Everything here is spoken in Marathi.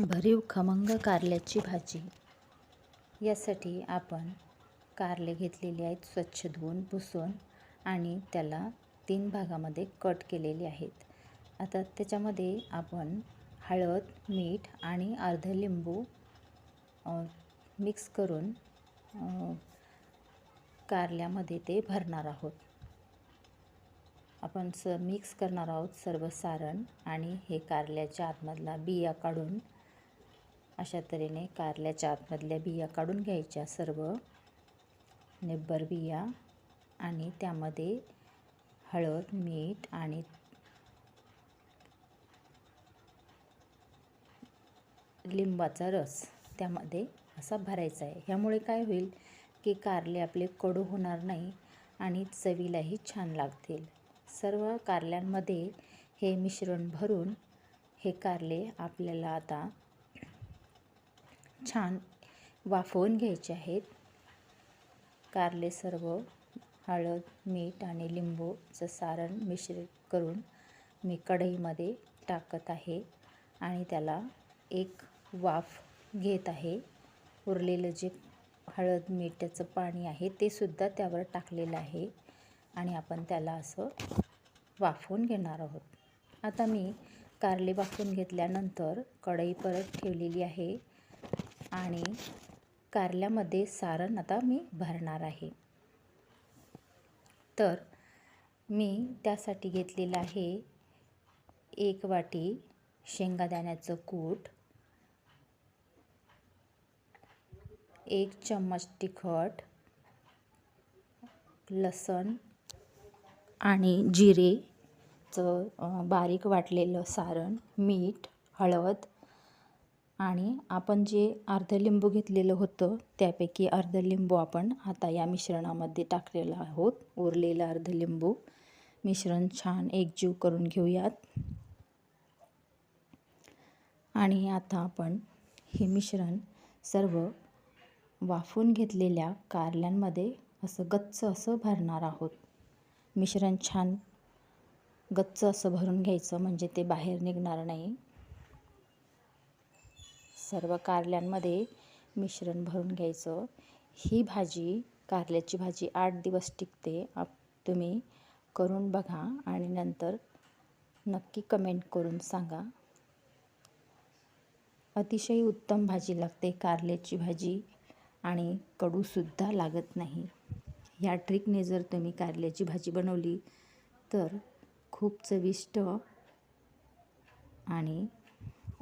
भरीव खमंग कारल्याची भाजी. यासाठी आपण कारले घेतलेले आहेत स्वच्छ धुवून पुसून आणि त्याला तीन भागामध्ये कट केलेले आहेत. आता त्याच्यामध्ये आपण हळद मीठ आणि अर्ध लिंबू मिक्स करून कारल्यामध्ये ते भरणार आहोत. आपण स मिक्स करणार आहोत सर्व सारण आणि हे कारल्याच्या आतमधला बिया काढून अशा तऱ्हेने कारल्याच्या आतमधल्या बिया काढून घ्यायच्या सर्व. निब्बर बिया आणि त्यामध्ये हळद मीठ आणि लिंबाचा रस त्यामध्ये असा भरायचा आहे. ह्यामुळे काय होईल की कारले आपले कडू होणार नाही आणि चवीलाही छान लागतील. सर्व कारल्यांमध्ये हे मिश्रण भरून हे कारले आपल्याला आता छान वाफवून घ्यायचे आहेत. कारले सर्व हळद मीठ आणि लिंबूचं सारण मिश्रित करून मी कढईमध्ये टाकत आहे आणि त्याला एक वाफ घेत आहे. उरलेलं जे हळद मीठाचं पाणी आहे ते सुद्धा त्यावर टाकलेलं आहे आणि आपण त्याला असं वाफवून घेणार आहोत. आता मी कारले वाफवून घेतल्यानंतर कढई परत ठेवलेली आहे. आणि कारल्यामध्ये सारण आता मी भरणार आहे. तर मी त्यासाठी घेतलेलं आहे एक वाटी शेंगादाण्याचं कूट एक चम्मच तिखट लसण आणि जिरेचं बारीक वाटलेलं सारण मीठ हळद आणि आपण जे अर्ध लिंबू घेतलेलं होतं त्यापैकी अर्ध लिंबू आपण आता या मिश्रणामध्ये टाकलेलं आहोत. उरलेलं अर्ध लिंबू मिश्रण छान एकजीव करून घेऊयात. आणि आता आपण हे मिश्रण सर्व वाफून घेतलेल्या कारल्यांमध्ये असं गच्च असं भरणार आहोत. मिश्रण छान गच्च असं भरून घ्यायचं म्हणजे ते बाहेर निघणार नाही. सर्व कारल्यांमध्ये मिश्रण भरून घ्यायचं. ही भाजी कारल्याची भाजी आठ दिवस टिकते. आप तुम्ही करून बघा आणि नंतर नक्की कमेंट करून सांगा. अतिशय उत्तम भाजी लागते कारल्याची भाजी आणि कडूसुद्धा लागत नाही. ह्या ट्रिकने जर तुम्ही कारल्याची भाजी बनवली तर खूप चविष्ट आणि